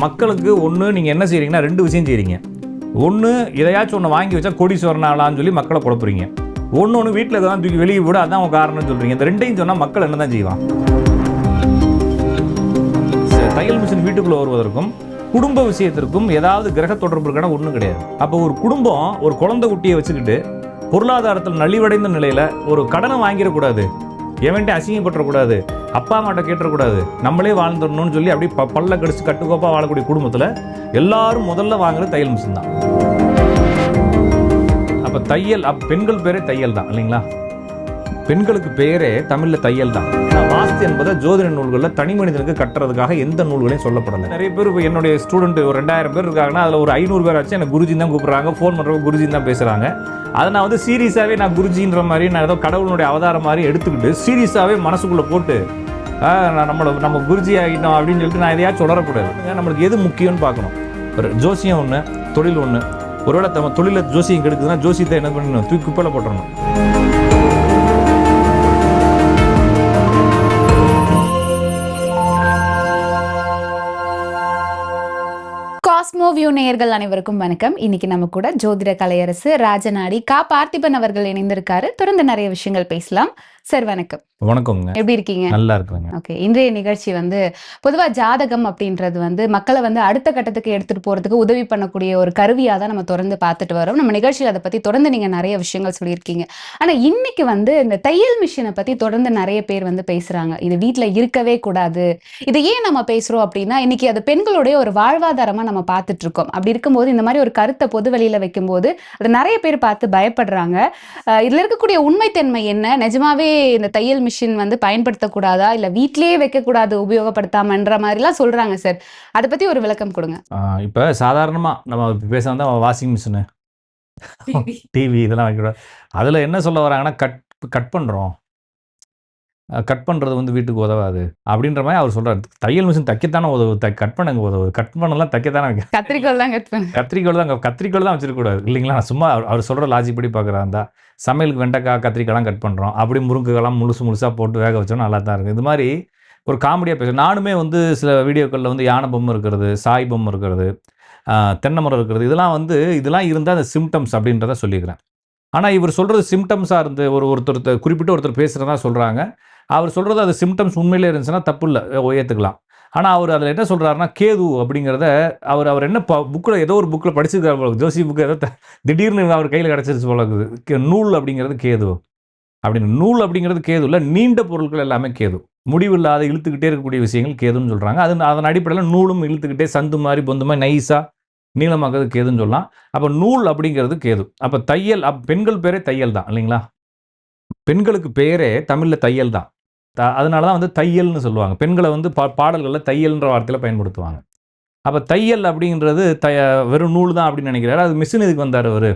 மக்களுக்கு ஒன்று நீங்கள் என்ன செய்கிறீங்கன்னா ரெண்டு விஷயம் செய்கிறீங்க ஒன்று எதையாச்சும் ஒன்று வாங்கி வச்சா கோடீஸ்வரன் ஆகலாம்னு சொல்லி மக்களை குழப்புறீங்க. ஒன்று ஒன்று வீட்டில் தான் தூக்கி வெளியே விட அதான் உங்கள் காரணம்னு சொல்கிறீங்க இந்த ரெண்டையும் சொன்னால் மக்கள் என்ன தான் செய்வான் தையல் மிஷின் வீட்டுக்குள்ளே வருவதற்கும் குடும்ப விஷயத்திற்கும் ஏதாவது கிரக தொடர்புக்கான ஒன்றும் கிடையாது. அப்போ ஒரு குடும்பம் ஒரு குழந்தை குட்டியை வச்சுக்கிட்டு பொருளாதாரத்தில் நலிவடைந்த நிலையில் ஒரு கடனை வாங்கிடக்கூடாது. எவன்ட்டு அசிங்கப்பட்டுறக்கூடாது அப்பா அம்மாட்ட கேட்டுறக்கூடாது. நம்மளே வாழ்ந்துடணும்னு சொல்லி அப்படியே ப- பல்ல கடிச்சு கட்டுக்கோப்பாக வாழக்கூடிய குடும்பத்தில் எல்லாரும் முதல்ல வாங்குறது தையல் மிஷின் தான். அப்போ தையல் அப்ப பெண்கள் பேரே தையல் தான் இல்லைங்களா? பெண்களுக்கு பேரே தமிழ்ல தையல் தான். வாஸ்து என்பதை ஜோதிட நூல்களில் தனி மனிதனுக்கு கட்டுறதுக்காக எந்த நூல்களையும் சொல்லப்படல. நிறைய பேர் இப்போ என்னுடைய ஸ்டூடெண்ட் ஒரு ரெண்டாயிரம் பேர் இருக்காங்கன்னா அதில் ஒரு ஐநூறு பேர் ஆச்சு எனக்கு குருஜி தான் கூப்பிடுறாங்க ஃபோன் பண்ணுறவங்க குருஜி தான் பேசுகிறாங்க அதை நான் வந்து சீரியஸாகவே நான் குருஜின்ற மாதிரி நான் ஏதோ கடவுளுடைய அவதாரம் மாதிரி எடுத்துக்கிட்டு சீரியஸாகவே மனசுக்குள்ளே போட்டு நான் நம்மளை நம்ம குருஜி ஆகிட்டோம் அப்படின்னு சொல்லிட்டு நான் எதையாச்சும் உணரக்கூடாது நம்மளுக்கு எது முக்கியம்னு பார்க்கணும். ஒரு ஜோசியம் ஒன்று தொழில் ஒன்று ஒருவேளை நம்ம தொழிலில் ஜோசியம் கெடுக்குதுன்னா ஜோசியத்தை என்ன பண்ணணும்? தூக்கி குப்பையில் போட்டுறணும். காஸ்மோ வியூ நேயர்கள் அனைவருக்கும் வணக்கம். இன்னைக்கு நம்ம கூட ஜோதிட கலையரசு ராஜநாடி கா பார்த்திபன் அவர்கள் இணைந்திருக்காரு. தொடர்ந்து நிறைய விஷயங்கள் பேசலாம். சார் வணக்கம். வணக்கங்க எப்படி இருக்கீங்க? நல்லா இருக்குங்க ஓகே இன்றைய நிகழ்ச்சி வந்து பொதுவா ஜாதகம் அப்படின்றது வந்து மக்களை வந்து அடுத்த கட்டத்துக்கு எடுத்துட்டு போறதுக்கு உதவி பண்ணக்கூடிய ஒரு கருவியா தான் நம்ம தொடர்ந்து பார்த்துட்டு வரோம். நம்ம நிகழ்ச்சியில் அதை பத்தி தொடர்ந்து நீங்க நிறைய விஷயங்கள் சொல்லியிருக்கீங்க. ஆனா இன்னைக்கு வந்து இந்த தையல் மிஷினை பத்தி தொடர்ந்து நிறைய பேர் வந்து பேசுறாங்க. இது வீட்ல இருக்கவே கூடாது. இது ஏன் நம்ம பேசுறோம் அப்படின்னா இன்னைக்கு அது பெண்களுடைய ஒரு வாழ்வாதாரமா நம்ம பார்த்துட்டு இருக்கோம். அப்படி இருக்கும்போது இந்த மாதிரி ஒரு கருத்தை பொது வெளியில வைக்கும்போது அது நிறைய பேர் பார்த்து பயப்படுறாங்க. இதுல இருக்கக்கூடிய உண்மைத்தன்மை என்ன? நிஜமாவே இந்த தையல் மிஷின் வந்து பயன்படுத்தக்கூடாதா? இல்ல வீட்லயே வைக்கக்கூடாது உபயோகப்படுத்தாமன்ற மாதிரிலாம் சொல்றாங்க சார். அதை பத்தி ஒரு விளக்கம் கொடுங்க. இப்போ சாதாரணமாக நம்ம பேச வந்தால் வாஷிங் மிஷினு. டிவி. இதெல்லாம் வைக்கக்கூடாது. அதில் என்ன சொல்ல வராங்கன்னா கட் கட் பண்ணுறோம் கட் பண்ணுறது வந்து வீட்டுக்கு உதவாது. அப்படின்ற மாதிரி அவர் சொல்கிறார் தையல் மிஷின் தைக்கத்தானே உதவுது தை கட் பண்ணங்க உதவுது கட் பண்ணலாம் தைக்கத்தானே வைக்க? கத்திரிக்கோல் தான் கட் பண்ணு. கத்திரிக்கோள் தான் கத்திரிக்கோள் தான் வச்சிருக்கக்கூடாது. இல்லைங்களா? நான் சும்மா அவர் சொல்கிற லாஜிக் படி பார்க்குறாருந்தா சமையலுக்கு வெண்டைக்காய் கத்திரிக்காய்லாம் கட் பண்ணுறோம் அப்படி முருங்கைக்கெல்லாம் முழுசு முழுசாக போட்டு வேக வச்சோன்னா நல்லா தான் இருக்குது இது மாதிரி ஒரு காமெடியாக பேச நானுமே வந்து சில வீடியோக்களில் வந்து யானை பொம்மை இருக்கிறது சாய் பொம்மை இருக்கிறது தென்னை மரம் இருக்கிறது இதெல்லாம் வந்து இதெல்லாம் இருந்தால் அந்த சிம்டம்ஸ் அப்படின்றத சொல்லிக்கிறேன். ஆனால் இவர் சொல்கிறது சிம்டம்ஸாக இருந்து ஒரு ஒருத்தர் குறிப்பிட்டு ஒருத்தர் பேசுகிறதா சொல்கிறாங்க அவர் சொல்கிறது அது சிம்டம்ஸ் உண்மையிலே இருந்துச்சுன்னா தப்பு இல்லை ஏற்றுக்கலாம் ஆனால் அவர் அதில் என்ன சொல்கிறாருன்னா கேது அப்படிங்கிறத அவர் அவர் என்ன ப புக்கில் ஏதோ ஒரு புக்கில் படிச்சிருக்காரு போல ஜோசி புக்கு ஏதோ திடீர்னு அவர் கையில் கிடச்சிருச்சு போல இருக்குது. கே- நூல் அப்படிங்கிறது கேது. அப்படின்னு நூல் அப்படிங்கிறது கேது இல்லை நீண்ட பொருட்கள் எல்லாமே கேது. முடிவில்லாத இழுத்துக்கிட்டே இருக்கக்கூடிய விஷயங்கள் கேதுன்னு சொல்கிறாங்க அது அதன் அடிப்படையில் நூலும் இழுத்துக்கிட்டே சந்து மாதிரி பொந்து மாதிரி நைஸாக நீளமாக்குறது கேதுன்னு சொல்லலாம். அப்போ நூல் அப்படிங்கிறது கேது. அப்போ தையல் அப் பெண்கள் பேரே தையல் தான் இல்லைங்களா? பெண்களுக்கு பேரே தமிழில் தையல் தான். த அதனால தான் வந்து தையல்னு சொல்லுவாங்க. பெண்களை வந்து பா பாடல்களில் தையல்ன்ற வார்த்தையில் பயன்படுத்துவாங்க. அப்போ தையல் அப்படிங்கிறது த வெறும் நூல் தான் அப்படின்னு நினைக்கிறாரு. அது மிஷின் இதுக்கு வந்தார் அவர்.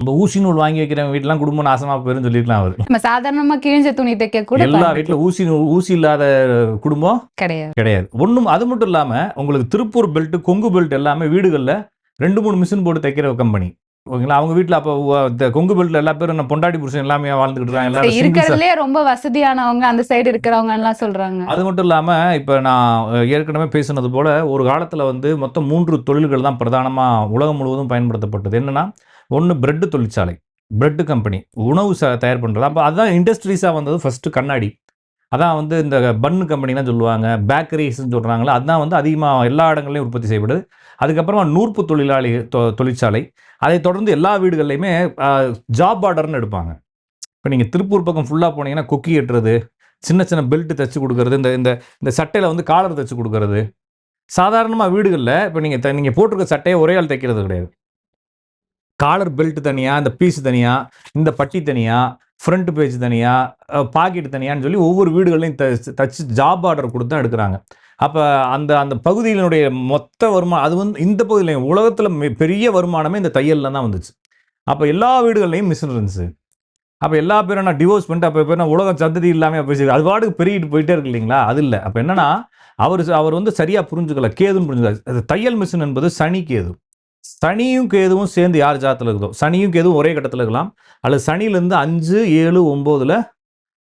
நம்ம ஊசி நூல் வாங்கி வைக்கிறவங்க வீட்டிலாம் குடும்பம் நாசமாக போயிருன்னு சொல்லியிருக்கலாம் அவர். நம்ம சாதாரணமா கிழிஞ்ச துணி தைக்க கூட எல்லா. வீட்டில் ஊசி நூல் ஊசி இல்லாத குடும்பம் கிடையாது. கிடையாது. ஒன்றும் அது மட்டும் இல்லாமல் உங்களுக்கு திருப்பூர் பெல்ட் கொங்கு பெல்ட் எல்லாமே வீடுகளில் ரெண்டு மூணு மிஷின் போட்டு தைக்கிற கம்பெனி ஓகேங்களா? அவங்க வீட்டில் அப்போ இந்த கொங்கு பெல்ட்ல எல்லா பேரும் நம்ம பொண்டாட்டி புருஷன் எல்லாமே வாழ்ந்துக்கிட்டு இருக்காங்க. எல்லாரும் இருக்கிறதுலயே ரொம்ப வசதியானவங்க அந்த சைடு இருக்கிறவங்க எல்லாம் சொல்றாங்க. அது மட்டும் இல்லாமல் இப்போ நான் ஏற்கனவே பேசினது போல் ஒரு காலத்தில் வந்து மொத்தம் மூன்று தொழில்கள் தான் பிரதானமாக உலகம் முழுவதும் பயன்படுத்தப்பட்டது. என்னென்னா ஒன்று பிரெட்டு தொழிற்சாலை பிரெட்டு கம்பெனி உணவு தயார் பண்ணுறது அப்போ அதுதான் இண்டஸ்ட்ரீஸாக வந்தது ஃபஸ்ட்டு கண்ணாடி. அதான் வந்து இந்த பன்னு கம்பெனிலாம் சொல்லுவாங்க பேக்கரிஸ்ன்னு சொல்கிறாங்களா அதுதான் வந்து அதிகமாக எல்லா இடங்கள்லையும் உற்பத்தி செய்யப்படுது. அதுக்கப்புறமா நூற்பு தொழிலாளி தொ- தொழிற்சாலை. அதை தொடர்ந்து எல்லா வீடுகள்லையுமே ஜாப் ஆர்டர்னு எடுப்பாங்க. இப்போ நீங்கள் திருப்பூர் பக்கம் ஃபுல்லாக போனீங்கன்னா கொக்கி எட்டுறது சின்ன சின்ன பெல்ட் தைச்சு கொடுக்கறது இந்த இந்த இந்த சட்டையில் வந்து காலர் தைச்சு கொடுக்கறது. சாதாரணமாக வீடுகளில் இப்போ நீங்கள் நீங்கள் போட்டிருக்க சட்டையை ஒரே ஆள் தைக்கிறது கிடையாது. காலர் பெல்ட் தனியாக இந்த பீஸ் தனியாக இந்த பட்டி தனியாக ஃப்ரண்ட் பேஜ் தனியாக பாக்கெட் தனியான்னு சொல்லி ஒவ்வொரு வீடுகள்லையும் த தச்சு ஜாப் ஆர்டர் கொடுத்து தான் எடுக்கிறாங்க. அப்போ அந்த அந்த பகுதியினுடைய மொத்த வருமானம் அது வந்து இந்த பகுதியில் உலகத்தில் பெரிய வருமானமே இந்த தையலில் தான் வந்துச்சு. அப்போ எல்லா வீடுகள்லையும் மிஷின் இருந்துச்சு. அப்போ எல்லா பேரும் நான் டிவோர்ஸ் பண்ணிட்டு அப்போ பேர் உலக சந்ததி இல்லாமல் போயிடுச்சு அது பாட்டுக்கு பெருகிட்டு போயிட்டே இருக்கு இல்லைங்களா? அது இல்லை. அப்போ என்னன்னா அவர் அவர் வந்து சரியாக புரிஞ்சுக்கல கேதுன்னு புரிஞ்சுக்கல. அது தையல் மிஷின் என்பது சனி கேது. சனியும் கேதுவும் சேர்ந்து யார் ஜாத்தில் இருக்குதோ சனியும் கேதுவும் ஒரே கட்டத்தில் இருக்கலாம். அல்லது சனியிலேருந்து அஞ்சு ஏழு ஒம்போதில்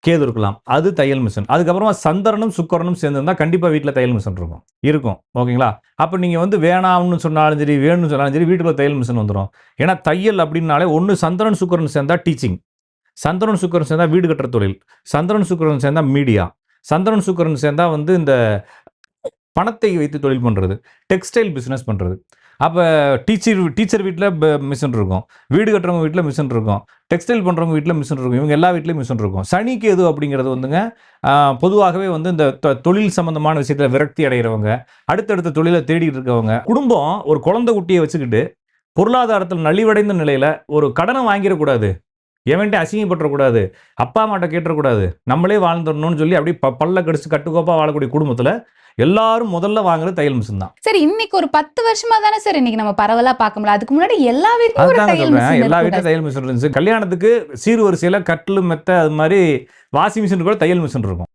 கேது இருக்கலாம் அது தையல் மிஷின். அதுக்கப்புறமா சந்திரனும் சுக்கரனும் சேர்ந்துருந்தா கண்டிப்பாக வீட்டில் தையல் மிஷின் இருக்கும். இருக்கும். ஓகேங்களா? அப்போ நீங்கள் வந்து வேணாம்னு சொன்னாலும் சரி வேணும்னு சொன்னாலும் சரி வீட்டுக்குள்ள தையல் மிஷின் வந்துடும் ஏன்னா தையல் அப்படின்னாலே ஒன்று சந்திரன் சுக்கரன் சேர்ந்தால் டீச்சிங் சந்திரன் சுக்கரன் சேர்ந்தால் வீடு கட்டுற தொழில். சந்திரன் சுக்கரன் சேர்ந்தா மீடியா சந்திரன் சுக்கரன் சேர்ந்தா வந்து இந்த பணத்தை வைத்து தொழில் பண்ணுறது டெக்ஸ்டைல் பிஸ்னஸ் பண்ணுறது அப்போ டீச்சர் டீச்சர் வீட்டில் மிஷின் இருக்கும். வீடு கட்டுறவங்க வீட்டில் மிஷின் இருக்கும். டெக்ஸ்டைல் பண்ணுறவங்க வீட்டில் மிஷின் இருக்கும். இவங்க எல்லா வீட்லேயும் மிஷின் இருக்கும். சனிக்கு எது அப்படிங்கிறது வந்துங்க பொதுவாகவே வந்து இந்த தொ- தொழில் சம்மந்தமான விஷயத்தில் விரக்தி அடைகிறவங்க அடுத்தடுத்த தொழிலை தேடிட்டு இருக்கவங்க குடும்பம் ஒரு குழந்தை குட்டியை வச்சுக்கிட்டு பொருளாதாரத்தில் நலிவடைந்த நிலையில் ஒரு கடனை வாங்கிடக்கூடாது. எவன்ட்டு அசிங்கப்பட்டுறக்கூடாது. அப்பா அம்மாட்ட கேட்டுறக்கூடாது. நம்மளே வாழ்ந்துடணும்னு சொல்லி அப்படியே ப பல்ல கடிச்சு கட்டுக்கோப்பாக வாழக்கூடிய குடும்பத்தில் எல்லாரும் முதல்ல வாங்குறது தையல் மிஷின் தான். சரி இன்னைக்கு ஒரு பத்து வருஷமா தானே சார் இன்னைக்கு நம்ம பரவலா பார்க்க முடியல அதுக்கு முன்னாடி எல்லா வீட்லயும் எல்லா வீட்லயும் தையல் மிஷின் இருந்துச்சு. கல்யாணத்துக்கு சீர்வரிசையில கட்டில் மெத்த அது மாதிரி வாஷிங் மிஷின் கூட தையல் மிஷின் இருக்கும்.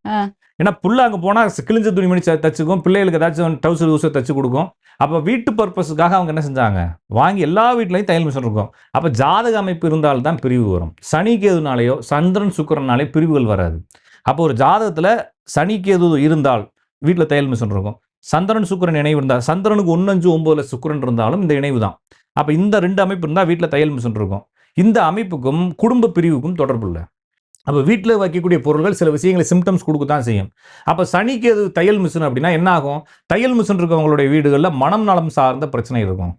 ஏன்னா புள்ள அங்க போனா கிழிஞ்ச துணிமணி ச- தச்சுக்கும் பிள்ளைகளுக்கு ஏதாச்சும் டவுசர் ஊசர் தச்சு கொடுக்கும். அப்ப வீட்டு பர்பஸுக்காக அவங்க என்ன செஞ்சாங்க? வாங்கி எல்லா வீட்லயும் தையல் மிஷின் இருக்கும். அப்ப ஜாதக அமைப்பு இருந்தால்தான் பிரிவு வரும். சனி கேதுனாலேயோ சந்திரன் சுக்கிரனாலே பிரிவுகள் வராது. அப்போ ஒரு ஜாதகத்துல சனி கேது இருந்தால் வீட்டில் தையல் மிஷின் இருக்கும். சந்திரன் சுக்கிரன் இணைவு இருந்தால் சந்திரனுக்கு ஒன்று அஞ்சு ஒம்போதில் சுக்கரன் இருந்தாலும் இந்த இணைவு தான். அப்போ இந்த ரெண்டு அமைப்பு இருந்தால் வீட்டில் தையல் மிஷின் இருக்கும். இந்த அமைப்புக்கும் குடும்ப பிரிவுக்கும் தொடர்பு இல்லை. அப்போ வீட்டில் வைக்கக்கூடிய பொருள்கள் சில விஷயங்களை சிம்டம்ஸ் கொடுக்க தான் செய்யும். அப்போ சனிக்கு அது தையல் மிஷின் அப்படின்னா என்ன ஆகும்? தையல் மிஷின் இருக்கவங்களுடைய வீடுகளில் மனம் நலம் சார்ந்த பிரச்சனை இருக்கும்.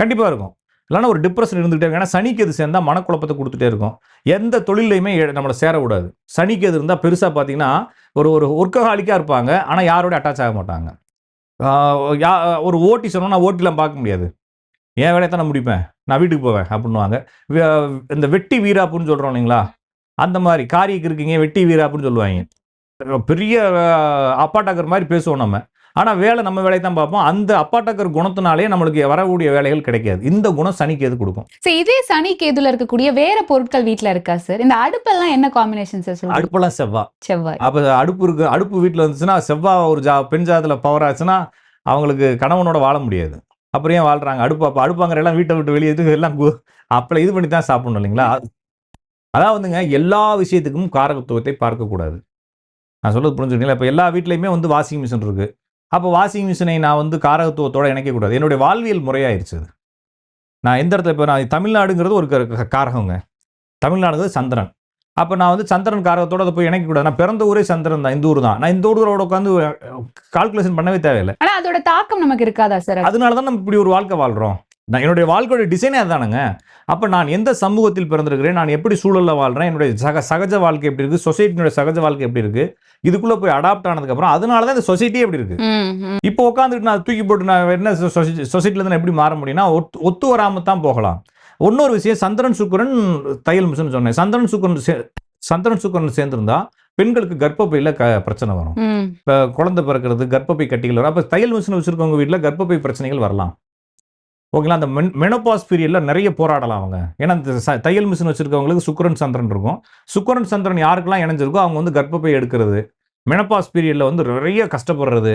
கண்டிப்பாக இருக்கும். இல்லைன்னா ஒரு டிப்ரெஷன் இருந்துகிட்டே இருக்கும். ஏன்னா சனிக்கு அது சேர்ந்தால் மனக்குழப்பத்தை கொடுத்துட்டே இருக்கும். எந்த தொழிலையுமே நம்மளை சேரக்கூடாது. சனிக்கு அது இருந்தால் பெருசாக பார்த்தீங்கன்னா ஒரு ஒரு ஒர்க்கஹாலிக்காக இருப்பாங்க. ஆனால் யாரோட அட்டாச் ஆக மாட்டாங்க. யா ஒரு ஓட்டி சொன்னால் நான் ஓட்டிலாம் பார்க்க முடியாது. என் வேலையை தான் நான் முடிப்பேன். நான் வீட்டுக்கு போவேன் அப்படின்வாங்க இந்த வெட்டி வீராப்புன்னு சொல்கிறோம் இல்லைங்களா? அந்த மாதிரி காரிக்கு இருக்கீங்க வெட்டி வீராப்புன்னு சொல்லுவாங்க. பெரிய அப்பாட்டாக்கிற மாதிரி பேசுவோம் நம்ம. ஆனால் வேலை நம்ம வேலையை தான் பார்ப்போம். அந்த அப்பாட்டாக்கர் குணத்தினாலே நம்மளுக்கு வரக்கூடிய வேலைகள் கிடைக்காது. இந்த குணம் சனிக்கு எது கொடுக்கும்? சரி இதே சனி கேதுல இருக்கக்கூடிய வேற பொருட்கள் வீட்ல இருக்கா சார் இந்த அடுப்பெல்லாம் என்ன காம்பினேஷன் சார் சொல்லுங்க. அடுப்பெல்லாம் செவ்வா செவ்வாய். அப்போ அடுப்பு இருக்கு அடுப்பு வீட்டில் இருந்துச்சுன்னா செவ்வாய் ஒரு ஜா பெண் ஜாதத்தில் பவர் ஆச்சுன்னா அவங்களுக்கு கணவனோட வாழ முடியாது. அப்புறம் ஏன் வாழ்றாங்க? அடுப்பு அப்போ அடுப்பாங்கிற எல்லாம் வீட்டை விட்டு வெளியே எல்லாம் அப்பள இது பண்ணி தான் சாப்பிடணும் இல்லைங்களா? அதான் வந்துங்க எல்லா விஷயத்துக்கும் காரகத்துவத்தை பார்க்கக்கூடாது. நான் சொல்றது புரிஞ்சுக்கிட்டீங்களா இப்போ எல்லா வீட்லையுமே வந்து வாஷிங் மிஷின் இருக்கு. அப்போ வாஷிங் மிஷினை நான் வந்து காரகத்துவத்தோட இணைக்கக்கூடாது என்னுடைய வாழ்வியல் முறையாயிருச்சு அது. நான் எந்த இடத்துல இப்போ நான் தமிழ்நாடுங்கிறது ஒரு காரகங்க. தமிழ்நாடுங்கிறது சந்திரன். அப்போ நான் வந்து சந்திரன் காரகத்தோட அதை போய் இணைக்கக்கூடாது நான் பிறந்த ஊரே சந்திரன் தான் இந்த ஊர் தான். நான் இந்த ஊரோட உட்காந்து கால்குலேஷன் பண்ணவே தேவையில்லை. ஆனா அதோட தாக்கம் நமக்கு இருக்காதா சார்? அதனால தான் நம்ம இப்படி ஒரு வாழ்க்கை வாழ்கிறோம் நான் என்னுடைய வாழ்க்கையோட டிசைனே அதுதானுங்க அப்போ நான் எந்த சமூகத்தில் பிறந்திருக்கிறேன் நான் எப்படி சூழலில் வாழ்கிறேன் என்னுடைய சக சகஜ வாழ்க்கை எப்படி இருக்குது சொசைட்டியோட சகஜ வாழ்க்கை எப்படி இருக்குது இதுக்குள்ளே போய் அடாப்ட் ஆனதுக்கப்புறம் அதனால தான் இந்த சொசைட்டியே எப்படி இருக்குது. இப்போ உட்காந்துட்டு நான் தூக்கி போட்டு நான் என்ன சொசைட்டிலேருந்து நான் எப்படி மாற முடியும்னா ஒத்து வராமல் தான் போகலாம். இன்னொரு விஷயம் சந்திரன் சுக்கரன் தையல் மிஷன் சொன்னேன். சந்திரன் சுக்கரன் சே- சந்திரன் சுக்கரன் சேர்ந்திருந்தா பெண்களுக்கு கர்ப்பப்பையில் க பிரச்சனை வரும். இப்போ குழந்தை பிறக்கிறது கர்ப்பப்பை கட்டிகள் வரும். அப்போ தையல் மிஷின் வச்சுருக்கவங்க வீட்டில் கர்ப்பப்பை பிரச்சனைகள் வரலாம். ஓகேங்களா? அந்த மென் மெனோபாஸ் பீரியடில் நிறைய போராடலாம் அவங்க. ஏன்னா இந்த தையல் மிஷின் வச்சுருக்கவங்களுக்கு சுக்கரன் சந்திரன் இருக்கும். சுக்கரன் சந்திரன் யாருக்கெல்லாம் இணைஞ்சிருக்கோ அவங்க வந்து கர்ப்பப்பை எடுக்கிறது. மெனப்பாஸ் பீரியடில் வந்து நிறைய கஷ்டப்படுறது.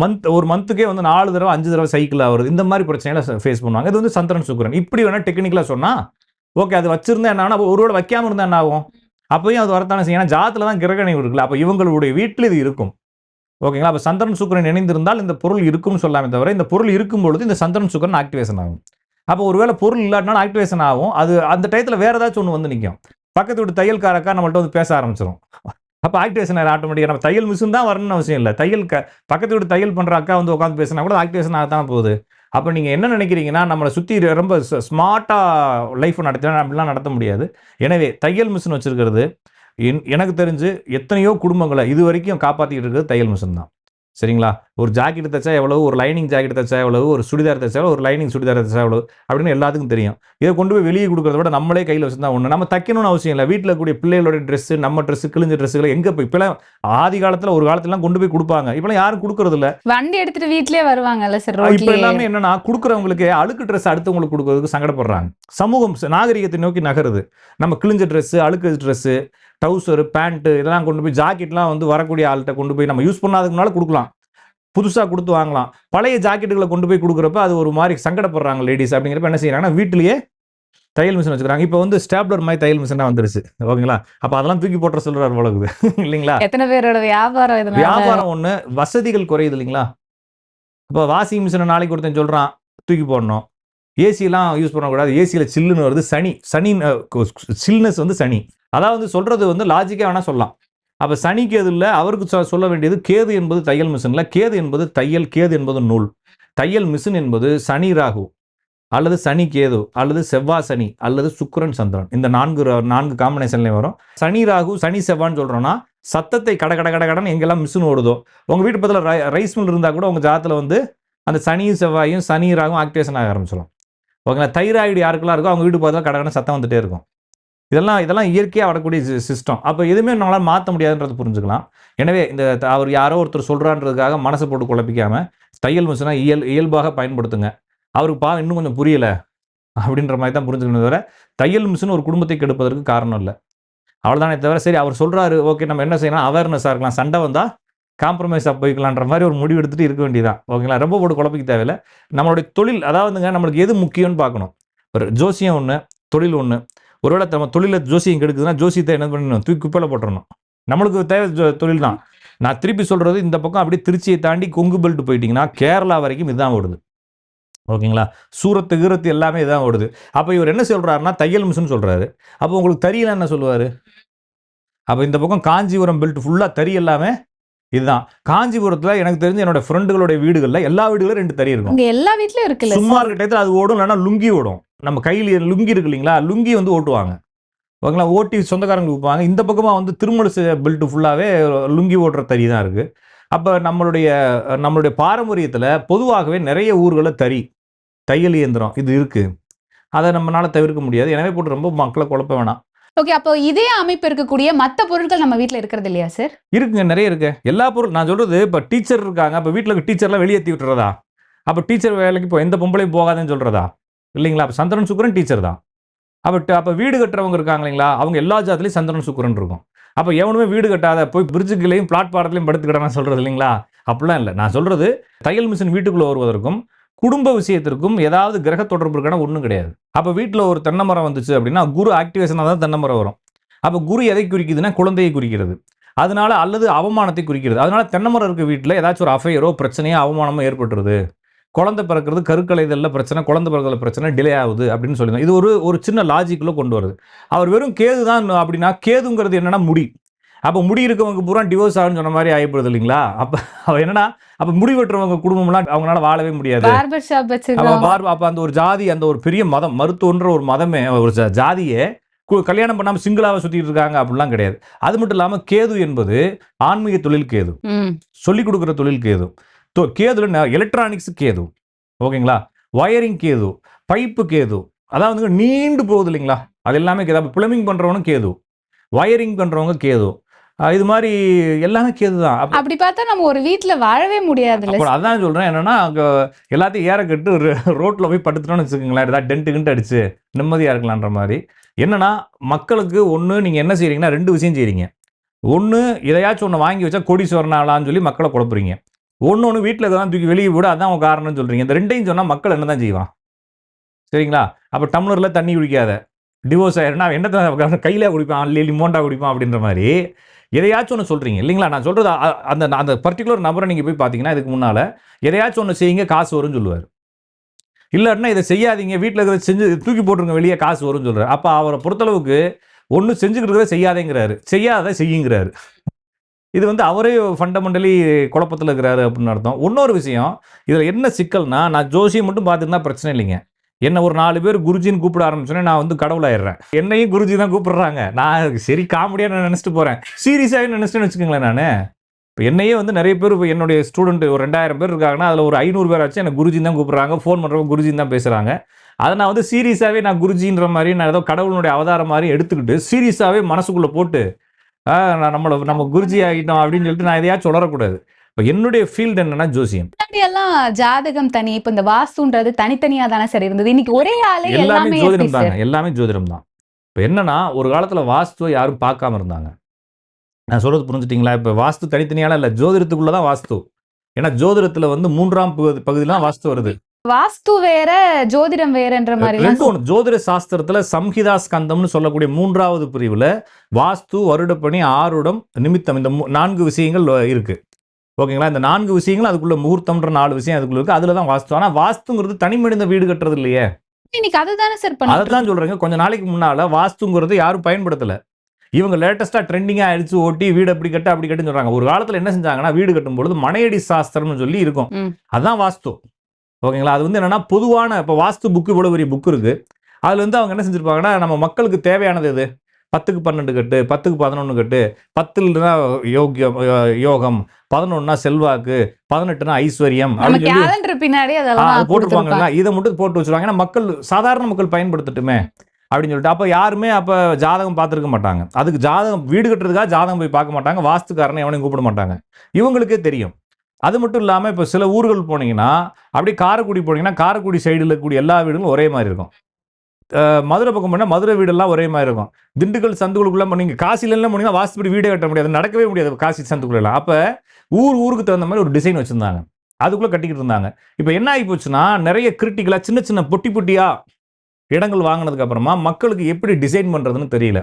மந்த் ஒரு மந்த்துக்கே வந்து நாலு தடவை அஞ்சு தடவை சைக்கிள் ஆகுறது. இந்த மாதிரி பிரச்சனைகளை ஃபேஸ் பண்ணுவாங்க. இது வந்து சந்திரன் சுக்கரன். இப்படி வேணால் டெக்னிக்கலாக சொன்னால் ஓகே அது வச்சிருந்தா என்ன ஆகும் ஒருவேளை வைக்காமல் இருந்தால் என்ன ஆகும்? அப்போயும் அது வரத்தானே செய்யும். ஏன்னா ஜாத்தில் தான் கிரகணி இருக்குல்ல. அப்போ இவங்களுடைய வீட்டில் இது இருக்கும். ஓகேங்களா? அப்போ சந்திரன் சுக்கரன் இணைந்திருந்தால் இந்த பொருள் இருக்கும்னு சொல்லாமே தவிர இந்த பொருள் இருக்கும் பொழுது இந்த சந்திரன் சுக்கரன் ஆக்டிவேஷன் ஆகும். அப்போ ஒருவேளை பொருள் இல்லாட்டினாலும் ஆக்டிவேஷன் ஆகும். அது அந்த டயத்தில் வேறு ஏதாச்சும் ஒன்று வந்து நிற்கும் பக்கத்து வீட்டு தையல்காரக்கா நம்மள்ட்ட வந்து பேச ஆரம்பிச்சிடும் அப்போ ஆக்டிவேஷன் ஆட்டோமேட்டிக்காக நம்ம தையல் மிஷின் தான் வரணும்னு அவசியம் இல்லை. தையல் க பக்கத்து வீட்டு தையல் பண்ணுற அக்கா வந்து உட்காந்து பேசினா கூட ஆக்டிவேஷன் ஆகத்தான் போகுது. அப்போ நீங்கள் என்ன நினைக்கிறீங்கன்னா நம்மளை சுற்றி ரொம்ப ஸ்மார்ட்டாக லைஃப் நடத்தினா அப்படிலாம் நடத்த முடியாது. எனவே தையல் மிஷின் வச்சுருக்கிறது என் எனக்கு தெரிஞ்சு எத்தனையோ குடும்பங்களை இது வரைக்கும் காப்பாற்றிக்கிட்டு இருக்கிறது தையல் மிஷின் தான். சரிங்களா? ஒரு ஜாக்கெட் தைச்சா எவ்வளவு ஒரு லைனிங் ஜாக்கெட் தைச்சா எவ்வளவு ஒரு சுடிதார் தைச்சா எவ்வளவு, ஒரு லைனிங் சுடிதார் தைச்சா எவ்வளவு அப்படின்னு எல்லாத்துக்கும் தெரியும். இதை கொண்டு போய் வெளியே கொடுக்கறத விட நம்மளே கையில் வச்சுருந்தா ஒன்று நம்ம தைக்கணும்னு அவசியம் இல்லை. வீட்டில் கூடிய பிள்ளைகளோட ட்ரெஸ்ஸு நம்ம ட்ரெஸ்ஸு கிழிஞ்ச ட்ரெஸ்ஸுகளை எங்கே போய் இப்போலாம் ஆதி காலத்தில் ஒரு காலத்துலாம் கொண்டு போய் கொடுப்பாங்க. இப்போலாம் யாரும் கொடுக்கறது இல்ல. வண்டி எடுத்துட்டு வீட்லயே வருவாங்கல்ல சார் இப்போ எல்லாமே என்னன்னா கொடுக்குறவங்களுக்கு அழுக்கு ட்ரெஸ் அடுத்தவங்களுக்கு கொடுக்கறதுக்கு சங்கடப்படுறாங்க. சமூகம் நாகரிகத்தை நோக்கி நகருது. நம்ம கிழிஞ்ச ட்ரெஸ்ஸு அழுக்கு ட்ரெஸ்ஸு டவுசரு பேண்ட்டு இதெல்லாம் கொண்டு போய் ஜாக்கெட்லாம் வந்து வரக்கூடிய ஆள்கிட்ட கொண்டு போய் நம்ம யூஸ் பண்ணாததுக்கு முன்னால கொடுக்கலாம். புதுசாக கொடுத்து வாங்கலாம். பழைய ஜாக்கெட்டுகளை கொண்டு போய் கொடுக்குறப்ப அது ஒரு மாதிரி சங்கடப்படுறாங்க லேடிஸ் அப்படிங்கிறப்ப என்ன செய்யறாங்கன்னா வீட்டிலேயே தையல் மிஷின் வச்சுக்கிறாங்க. இப்போ வந்து ஸ்டாப்லர் மாதிரி தையல் மிஷினாக வந்துருச்சு. ஓகேங்களா? அப்போ அதெல்லாம் தூக்கி போட்டுற சொல்கிறார் போலகுது இல்லைங்களா? எத்தனை பேரோட வியாபாரம் வியாபாரம் ஒன்று வசதிகள் குறையுது இல்லைங்களா? இப்போ வாஷிங் மிஷினை நாளைக்கு ஒருத்தன் சொல்கிறான் தூக்கி போடணும். ஏசிலாம் யூஸ் பண்ணக்கூடாது. ஏசியில் சில்லுன்னு வருது சனி. சனி சில்னஸ் வந்து சனி. அதாவது சொல்கிறது வந்து லாஜிக்காக வேணால் சொல்லலாம். அப்போ சனி கேது இல்லை அவருக்கு சொல்ல வேண்டியது கேது என்பது தையல் மிஷினில் கேது என்பது தையல் கேது என்பது நூல். தையல் மிஷின் என்பது சனி ராகு அல்லது சனி கேது அல்லது செவ்வாய் சனி அல்லது சுக்கரன் சந்திரன். இந்த நான்கு நான்கு காம்பினேஷன்லேயும் வரும். சனி ராகு சனி செவ்வான்னு சொல்கிறோன்னா சத்தத்தை கட கட கட கடன் எங்கெல்லாம் மிஷின் ஓடுதோ உங்கள் வீட்டு பக்கத்தில் ரைஸ் மில் இருந்தால் கூட உங்கள் ஜாதத்தில் வந்து அந்த சனியும் செவ்வாயும் சனி ராகும் ஆக்டிவேஷன் ஆக ஆரம்பிச்சிடும் ஓகேங்களா? தைராய்டு யாருக்கெல்லாம் இருக்கோ அவங்க வீட்டு பக்கத்தில் கடகடன்னு சத்தம் வந்துகிட்டே இருக்கும். இதெல்லாம் இதெல்லாம் இயற்கையாக வரக்கூடிய சிஸ்டம் அப்போ எதுவுமே நம்மளால் மாற்ற முடியாதுன்றது புரிஞ்சுக்கலாம். எனவே இந்த த- அவர் யாரோ ஒருத்தர் சொல்கிறான்றதுக்காக மனசை போட்டு குழப்பிக்காமல் தையல் மிஷினை இயல் இயல்பாக பயன்படுத்துங்க. அவருக்கு பா இன்னும் கொஞ்சம் புரியலை அப்படின்ற மாதிரி தான் புரிஞ்சுக்கணும் தவிர தையல் மிஷின் ஒரு குடும்பத்தை கெடுப்பதற்கு காரணம் இல்லை. அவ்வளோதானே தவிர சரி அவர் சொல்கிறாரு ஓகே நம்ம என்ன செய்யலாம்? அவேர்னஸாக இருக்கலாம். சண்டை வந்தால் காம்ப்ரமைஸாக போய்க்கலான்ற மாதிரி ஒரு முடிவு எடுத்துகிட்டு இருக்க வேண்டியதான் ஓகேங்களா? ரொம்ப போட்டு குழப்பிக்க தேவையில்லை. நம்மளுடைய தொழில் அதாவதுங்க நம்மளுக்கு எது முக்கியம்னு பார்க்கணும். ஒரு ஜோசியம் ஒன்று தொழில் ஒன்று ஒருவேளை நம்ம தொழிலில் ஜோசியம் கெடுக்குதுன்னா ஜோசியத்தை என்ன பண்ணணும்? தூக்கி குப்பையில் போட்டுறணும். நம்மளுக்கு தேவை தொழில் தான். நான் திருப்பி சொல்கிறது இந்த பக்கம் அப்படியே திருச்சியை தாண்டி கொங்கு பெல்ட் போயிட்டீங்கன்னா கேரளா வரைக்கும் இதுதான் ஓடுது. ஓகேங்களா? சூரத்து கீரத்து எல்லாமே இதான் ஓடுது. அப்போ இவர் என்ன சொல்கிறாருன்னா தையல் மிஷின் சொல்கிறாரு அப்போ உங்களுக்கு தறியெல்லாம் என்ன சொல்லுவார்? அப்போ இந்த பக்கம் காஞ்சிபுரம் பெல்ட் ஃபுல்லாக தறி எல்லாமே இதுதான். காஞ்சிபுரத்தில் எனக்கு தெரிஞ்ச என்னோட ஃப்ரெண்டுகளுடைய வீடுகளில் எல்லா வீடுகளும் ரெண்டு தறி இருக்கும். எல்லா வீட்லயும் இருக்குல்ல சும்மா இருக்க டயத்தில் அது ஓடும் இல்லைன்னா லுங்கி ஓடும். நம்ம கையில் லுங்கி இருக்கு இல்லைங்களா? லுங்கி வந்து ஓட்டுவாங்க. ஓகேங்களா? ஓட்டி சொந்தக்காரங்களுக்கு விற்பாங்க இந்த பக்கமாக வந்து திருமண பெல்ட் ஃபுல்லாகவே லுங்கி ஓட்டுற தறி தான் இருக்குது அப்போ நம்மளுடைய நம்மளுடைய பாரம்பரியத்தில் பொதுவாகவே நிறைய ஊர்களில் தறி தையல் இயந்திரம் இது இருக்குது அதை நம்மளால தவிர்க்க முடியாது. எனவே போட்டு ரொம்ப மக்களை குழப்ப வேணாம். ஓகே அப்போ இதே அமைப்பு இருக்கக்கூடிய மத்த பொருட்கள் நம்ம வீட்ல இருக்கிறது இல்லையா சார்? இருக்குங்க நிறைய இருக்கு. எல்லா பொருள் நான் சொல்றது இப்போ டீச்சர் இருக்காங்க. அப்போ வீட்டில் டீச்சர்லாம் வெளியேற்றி விட்டுறதா? அப்போ டீச்சர் வேலைக்கு இப்போ எந்த பொம்பளையும் போகாதுன்னு சொல்றதா? இல்லைங்களா? அப்போ சந்திரன் சுக்கரன் டீச்சர் தான். அப்போ அப்போ வீடு கட்டுறவங்க இருக்காங்க இல்லைங்களா? அவங்க எல்லா ஜாத்திலையும் சந்திரன் சுக்கரன் இருக்கும். அப்போ எவனுமே வீடு கட்டாத போய் பிரிட்ஜுக்குலையும் பிளாட்பாரத்துலையும் படுத்துக்கிட்டேன்னு சொல்கிறது இல்லைங்களா? அப்படிலாம் இல்லை. நான் சொல்கிறது தையல் மிஷின் வீட்டுக்குள்ளே வருவதற்கும் குடும்ப விஷயத்திற்கும் ஏதாவது கிரக தொடர்புக்கான ஒன்றும் கிடையாது. அப்போ வீட்டில் ஒரு தென்னை மரம் வந்துச்சு அப்படின்னா குரு ஆக்டிவேஷனாக தான் தென்னை மரம் வரும். அப்போ குரு எதை குறிக்குதுன்னா குழந்தையை குறிக்கிறது. அதனால அல்லது அவமானத்தை குறிக்கிறது. அதனால தென்னை மரம் இருக்க வீட்டில் ஏதாச்சும் ஒரு அஃபையரோ பிரச்சனையோ அவமானமோ ஏற்பட்டுருது. குழந்தை பிறக்கிறது கருக்கலைதல்ல பிரச்சனை குழந்தை பிறக்கிறதுல பிரச்சனை டிலே ஆகுது அப்படின்னு சொல்லி இது ஒரு ஒரு சின்ன லாஜிக்குள்ள கொண்டு வருது. அவர் வெறும் கேது தான் அப்படின்னா கேதுங்கிறது என்னன்னா முடி. அப்போ முடி இருக்கவங்க பூரா டிவோர்ஸ் ஆகுன்னு சொன்ன மாதிரி ஆகிப்படுது இல்லைங்களா? அப்போ அவ என்னன்னா அப்போ முடி வெட்டுறவங்க குடும்பம்லாம் அவங்களால வாழவே முடியாது. அப்ப அந்த ஒரு ஜாதி அந்த ஒரு பெரிய மதம் மருத்துவன்ற ஒரு மதமே ஒரு ஜாதியே கல்யாணம் பண்ணாம சிங்கிளாவை சுத்திட்டு இருக்காங்க அப்படிலாம் கிடையாது. அது மட்டும் இல்லாம கேது என்பது ஆன்மீக தொழில் கேது. சொல்லிக் கொடுக்குற தொழில் கேது. தொ- கேதுல எலக்ட்ரானிக்ஸ் கேது. ஓகேங்களா? வயரிங் கேது பைப்பு கேது. அதாவது நீண்டு போகுது இல்லைங்களா? அது எல்லாமே கேது. அப்போ பிளம்பிங் பண்றவனும் கேது. வயரிங் பண்றவங்க கேது. இது மாதிரி எல்லாமே கேது தான். அப்ப அப்படி பார்த்தா நம்ம ஒரு வீட்ல வாழவே முடியாதுல்ல அப்போ அதான் சொல்றேன். என்னன்னா அங்க எல்லாத்தையும் ஏற கட்டு ரோட்ல போய் படுத்துட்டோம்னு வச்சுக்கோங்களேன். ஏதாவது டென்ட்டு கிண்டு அடிச்சு நிம்மதியா இருக்கலான்ற மாதிரி. என்னன்னா மக்களுக்கு ஒன்று நீங்க என்ன செய்றீங்கன்னா ரெண்டு விஷயம் செய்றீங்க. ஒன்று எதையாச்சும் ஒன்று வாங்கி வச்சா கோடீஸ்வரன் ஆகலாம்னு சொல்லி மக்களை குழப்புறீங்க. ஒன்று ஒன்று வீட்டில் தான் தூக்கி வெளியே விட அதான் அவன் காரணம்னு சொல்கிறீங்க இந்த ரெண்டையும் சொன்னால் மக்கள் என்ன தான் செய்வான்? சரிங்களா? அப்போ டம்ளரில் தண்ணி குடிக்காத. டிவோர்ஸ் ஆயிருன்னா என்னத்தான் கையில் குடிப்பான் அள்ளி மோண்டா குடிப்பான் அப்படின்ற மாதிரி எதையாச்சும் ஒன்று சொல்கிறீங்க இல்லைங்களா? நான் சொல்கிறது அந்த அந்த பர்டிகுலர் நபரை நீங்கள் போய் பார்த்தீங்கன்னா இதுக்கு முன்னால் எதையாச்சும் ஒன்று செய்யுங்க காசு வரும்னு சொல்லுவார். இல்லாட்டினா இதை செய்யாதீங்க வீட்டில் இருக்கிறத செஞ்சு தூக்கி போட்டுருங்க வெளியே காசு வரும்னு சொல்கிறார் அப்போ அவரை பொறுத்தளவுக்கு ஒன்றும் செஞ்சுக்கிட்டு இருக்கிறத செய்யாதேங்கிறாரு. செய்யாத செய்யுங்கிறாரு. இது வந்து அவரே ஃபண்டமெண்டலி குழப்பத்தில் இருக்கிறாரு அப்படின்னு அர்த்தம். இன்னொரு விஷயம் இதில் என்ன சிக்கல்னா நான் ஜோசியை மட்டும் பார்த்துருந்தா பிரச்சனை இல்லைங்க. என்ன ஒரு நாலு பேர் குருஜின்னு கூப்பிட ஆரம்பிச்சோன்னே நான் வந்து கடவுளாயிடுறேன். என்னையும் குருஜி தான் கூப்பிடுறாங்க. நான் சரி காமெடியாக நான் நினச்சிட்டு போகிறேன் சீரியஸாகவே நினச்சிட்டேன்னு வச்சுக்கோங்களேன் நான். இப்போ என்னையே வந்து நிறைய பேர் இப்போ என்னுடைய ஸ்டூடெண்ட் ஒரு ரெண்டாயிரம் பேர் இருக்காங்கன்னா அதில் ஒரு ஐநூறு பேர் ஆச்சு எனக்கு குருஜின்னு தான் கூப்பிட்றாங்க. ஃபோன் பண்ணுறவங்க குருஜின் தான் பேசுகிறாங்க அதை நான் வந்து சீரியஸாகவே நான் குருஜின்ற மாதிரி நான் ஏதோ கடவுளுடைய அவதாரம் மாதிரி எடுத்துக்கிட்டு சீரியஸாகவே மனசுக்குள்ளே போட்டு நம்மளை நம்ம குருஜி ஆகிட்டோம் அப்படின்னு சொல்லிட்டு நான் எதையாச்சும் உளரக்கூடாது இப்போ என்னுடைய ஃபீல்டு என்னன்னா ஜோசியம். எல்லாம் ஜாதகம் தனி இப்ப இந்த வாஸ்துன்றது தனித்தனியா தானே சரி இருந்தது? இன்னைக்கு ஒரே ஆளே எல்லாமே ஜோதிடம் தாங்க. எல்லாமே ஜோதிடம் தான். இப்போ என்னன்னா ஒரு காலத்துல வாஸ்துவை யாரும் பார்க்காம இருந்தாங்க. நான் சொல்றது புரிஞ்சுட்டீங்களா? இப்போ வாஸ்து தனித்தனியால இல்லை ஜோதிடத்துக்குள்ள தான் வாஸ்து. ஏன்னா ஜோதிடத்துல வந்து மூன்றாம் பகுதி பகுதியெலாம் வாஸ்து வருது. வாஸ்து வேற ஜோதிடம் வேறன்ற மாதிரி ரெண்டு ஒன்று ஜோதிட சாஸ்திரத்துல சம்ஹிதா ஸ்கந்தம்னு சொல்லக்கூடிய மூன்றாவது பிரிவுல வாஸ்து வருடப்பணி ஆருடம் நிமித்தம் இந்த நான்கு விஷயங்கள் இருக்கு. ஓகேங்களா? இந்த நான்கு விஷயங்கள் அதுக்குள்ள முகூர்த்தம்ன்ற நாலு விஷயம் அதுக்குள்ள இருக்கு. அதுல தான் வாஸ்து. ஆனா வாஸ்துங்கிறது தனி மனித வீடு கட்டுறது இல்லையே இன்னைக்கு அதுதானே சார் பண்ணி அதான் சொல்றேங்க. கொஞ்ச நாளைக்கு முன்னால வாஸ்துங்கிறது யாரும் பயன்படுத்தல. இவங்க லேட்டஸ்டா ட்ரெண்டிங்கா அடிச்சு ஓட்டி வீடு அப்படி கட்டு அப்படி கட்டுன்னு சொல்றாங்க. ஒரு காலத்துல என்ன செஞ்சாங்கன்னா வீடு கட்டும் பொழுது மனையடி சாஸ்திரம்னு சொல்லி இருக்கும். அதான் வாஸ்து. ஓகேங்களா? அது வந்து என்னன்னா பொதுவான இப்போ வாஸ்து புக்கு இவ்வளவு பெரிய புக் இருக்கு. அதுல வந்து அவங்க என்ன செஞ்சிருப்பாங்கன்னா நம்ம மக்களுக்கு தேவையானது எது? பத்துக்கு பன்னெண்டு கட்டு பத்துக்கு பதினொன்று கட்டு பத்துலனா யோகியம் யோகம் பதினொன்னா செல்வாக்கு பதினெட்டுனா ஐஸ்வர்யம் போட்டிருப்பாங்க இதை மட்டும் போட்டு வச்சிருவாங்க. ஏன்னா மக்கள் சாதாரண மக்கள் பயன்படுத்தட்டுமே அப்படின்னு சொல்லிட்டு அப்போ யாருமே அப்போ ஜாதகம் பார்த்துருக்க மாட்டாங்க. அதுக்கு ஜாதகம் வீடு கட்டுறதுக்காக ஜாதகம் போய் பார்க்க மாட்டாங்க. வாஸ்துக்காரனை எவனையும் கூப்பிட மாட்டாங்க. இவங்களுக்கே தெரியும். அது மட்டும் இல்லாமல் இப்போ சில ஊர்கள் போனீங்கன்னா அப்படியே காரைக்குடி போனீங்கன்னா காரைக்குடி சைடில் இருக்கக்கூடிய எல்லா வீடுகளும் ஒரே மாதிரி இருக்கும். மதுரை பக்கம் போனால் மதுரை வீடெல்லாம் ஒரே மாதிரி இருக்கும். திண்டுக்கல் சந்துக்குள்ளே போனீங்க காசிலெல்லாம் போனீங்கன்னா வாஸ்துப்படி வீடே கட்ட முடியாது நடக்கவே முடியாது காசி சந்துக்குள்ளெல்லாம் அப்போ ஊர் ஊருக்கு தகுந்த மாதிரி ஒரு டிசைன் வச்சுருந்தாங்க. அதுக்குள்ளே கட்டிக்கிட்டு இருந்தாங்க. இப்போ என்ன ஆகி போச்சுன்னா நிறைய கிரிட்டிக்கலாக சின்ன சின்ன பொட்டி பொட்டியாக இடங்கள் வாங்கினதுக்கு அப்புறமா மக்களுக்கு எப்படி டிசைன் பண்ணுறதுன்னு தெரியல.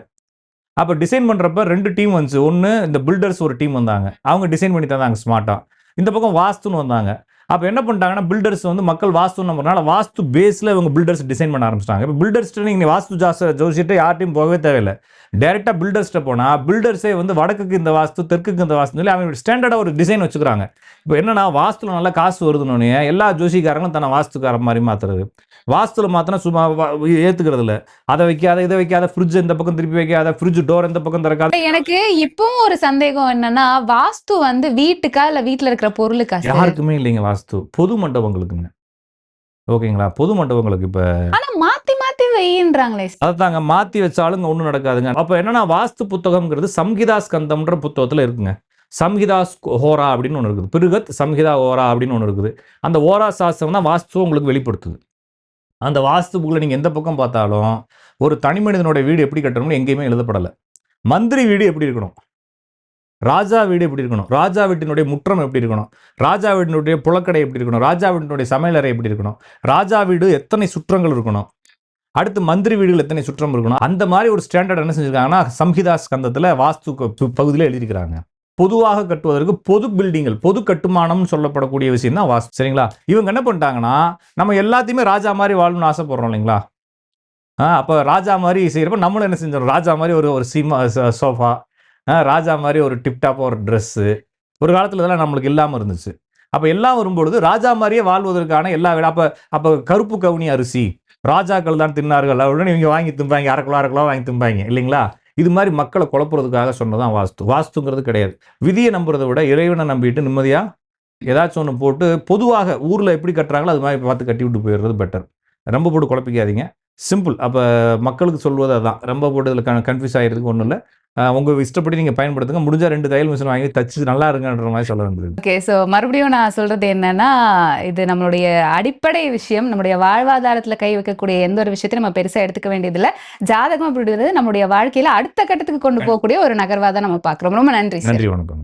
அப்போ டிசைன் பண்ணுறப்ப ரெண்டு டீம் வந்துச்சு. ஒன்று இந்த பில்டர்ஸ் ஒரு டீம் வந்தாங்க. அவங்க டிசைன் பண்ணி தந்தாங்க ஸ்மார்ட்டாக இந்த பக்கம் வாஸ்துன்னு வந்தாங்க. அப்போ என்ன பண்ணிட்டாங்கன்னா பில்டர்ஸ் வந்து மக்கள் வாஸ்து நம்புறதுனால வாஸ்து பேஸில் இவங்க பில்டர்ஸ் டிசைன் பண்ண ஆரம்பிச்சிட்டாங்க. இப்போ பில்டர்ஸ்ட்டு நீங்கள் வாஸ்து ஜாச ஜோசிட்டு யார்ட்டையும் போகவே தேவையில்லை. டேரெக்டாக பில்டர்ஸ்ட்ட போனால் பில்டர்ஸே வந்து வடக்குக்கு இந்த வாஸ்து தெற்குக்கு இந்த வாஸ்து சொல்லி அவங்க ஸ்டாண்டர்டாக ஒரு டிசைன் வச்சுக்கிறாங்க. இப்போ என்னன்னா வாஸ்துல நல்லா காசு வருதுன்னு எல்லா ஜோசிக்காரங்களும் தன்னை வாஸ்துக்கார மாதிரி மாத்துறது. வாஸ்துல மாத்தினா சும்மா ஏத்துக்கிறது இல்ல. அதை வைக்காத இதை வைக்காத ஃப்ரிட்ஜ் இந்த பக்கம் திருப்பி வைக்காத ஃப்ரிட்ஜ் டோர் இந்த பக்கம் திறக்காத. எனக்கு இப்பவும் ஒரு சந்தேகம் என்னன்னா வாஸ்து வந்து வீட்டுக்கா இல்ல வீட்டுல இருக்கிற பொருளுக்கா யாருக்குமே இல்லைங்க வாஸ்து. பொது மண்டபங்களுக்குங்க. ஓகேங்களா? பொது மண்டபங்களுக்கு இப்ப ஆனா வெயின்றாங்களே அதை தாங்க மாத்தி வச்சாலும் ஒன்றும் நடக்காதுங்க. அப்போ என்னன்னா வாஸ்து புத்தகம்ங்கிறது சம்கிதா ஸ்கந்தம்ன்ற புத்தகத்தில் இருக்குங்க. சம்ஹிதா ஹோரா அப்படின்னு ஒன்று இருக்குது. பிருகத் சம்ஹிதா ஹோரா அப்படின்னு ஒன்று இருக்குது. அந்த ஓரா சாஸ்திரம் தான் வாஸ்துவை உங்களுக்கு வெளிப்படுத்துது. அந்த வாஸ்து புக்கில் நீங்கள் எந்த பக்கம் பார்த்தாலும் ஒரு தனி மனிதனுடைய வீடு எப்படி கட்டணும்னு எங்கேயுமே எழுதப்படலை. மந்திரி வீடு எப்படி இருக்கணும்? ராஜா வீடு எப்படி இருக்கணும்? ராஜா வீட்டினுடைய முற்றம் எப்படி இருக்கணும்? ராஜா வீட்டினுடைய புழக்கடை எப்படி இருக்கணும்? ராஜா வீட்டினுடைய சமையலறை எப்படி இருக்கணும்? ராஜா வீடு எத்தனை சுற்றங்கள் இருக்கணும்? அடுத்து மந்திரி வீடுகள் எத்தனை சுற்றம் இருக்கணும்? அந்த மாதிரி ஒரு ஸ்டாண்டர்ட் என்ன செஞ்சிருக்காங்கன்னா சம்ஹிதா ஸ்கந்தத்தில் வாஸ்து க- பகுதியில் எழுதியிருக்கிறாங்க. பொதுவாக கட்டுவதற்கு பொது பில்டிங்கள் பொது கட்டுமானம்னு சொல்லப்படக்கூடிய விஷயம் தான் வாஸ்து. சரிங்களா? இவங்க என்ன பண்ணிட்டாங்கன்னா நம்ம எல்லாத்தையுமே ராஜா மாதிரி வாழணும்னு ஆசைப்படுறோம் இல்லைங்களா? ஆ அப்போ ராஜா மாதிரி செய்கிறப்ப நம்மளும் என்ன செஞ்சோம் ராஜா மாதிரி ஒரு ஒரு சீமா சோஃபா ராஜா மாதிரி ஒரு டிப்டாப் ஒரு ட்ரெஸ்ஸு ஒரு காலத்தில் இதெல்லாம் நம்மளுக்கு இல்லாமல் இருந்துச்சு. அப்போ எல்லாம் வரும்பொழுது ராஜா மாதிரியே வாழ்வதற்கான எல்லா விட அப்போ அப்போ கருப்பு கவுனி அரிசி ராஜாக்கள் தான் தின்னார்கள். அப்படின்னு இவங்க வாங்கி திம்பாங்க. அரை கிலோ வாங்கி திம்பாங்க? இல்லைங்களா? இது மாதிரி மக்களை குழப்புறதுக்காக சொன்னதான் வாஸ்து. வாஸ்துங்கிறது கிடையாது. விதியை நம்புறதை விட இறைவனை நம்பிட்டு நிம்மதியாக ஏதாச்சும் ஒன்று போட்டு பொதுவாக ஊரில் எப்படி கட்டுறாங்களோ அது மாதிரி பார்த்து கட்டி விட்டு போயிடுறது பெட்டர் ரொம்ப போட்டு குழப்பிக்காதீங்க. சிம்பிள் அப்போ மக்களுக்கு சொல்வது அதான். ரொம்ப போட்டு இதில் கன்ஃபியூஸ் ஆகிறதுக்கு ஒன்றும் இல்லை. உங்கள் இஷ்டப்படி நீங்கள் பயன்படுத்துங்க. முடிஞ்சால் ரெண்டு தையல் மிஷின் வாங்கி தச்சு நல்லா இருங்கன்ற மாதிரி சொல்ல வேண்டியது. ஓகே ஸோ மறுபடியும் நான் சொல்றது என்னன்னா இது நம்மளுடைய அடிப்படை விஷயம். நம்முடைய வாழ்வாதாரத்துல கை வைக்கக்கூடிய எந்த ஒரு விஷயத்தையும் நம்ம பெருசா எடுத்துக்க வேண்டியதில்லை. ஜாதகம் அப்படின்றது நம்மளுடைய வாழ்க்கையில அடுத்த கட்டத்துக்கு கொண்டு போகக்கூடிய ஒரு நகர்வா தான் நம்ம பார்க்கிறோம். ரொம்ப நன்றி சார். நன்றி வணக்கம்.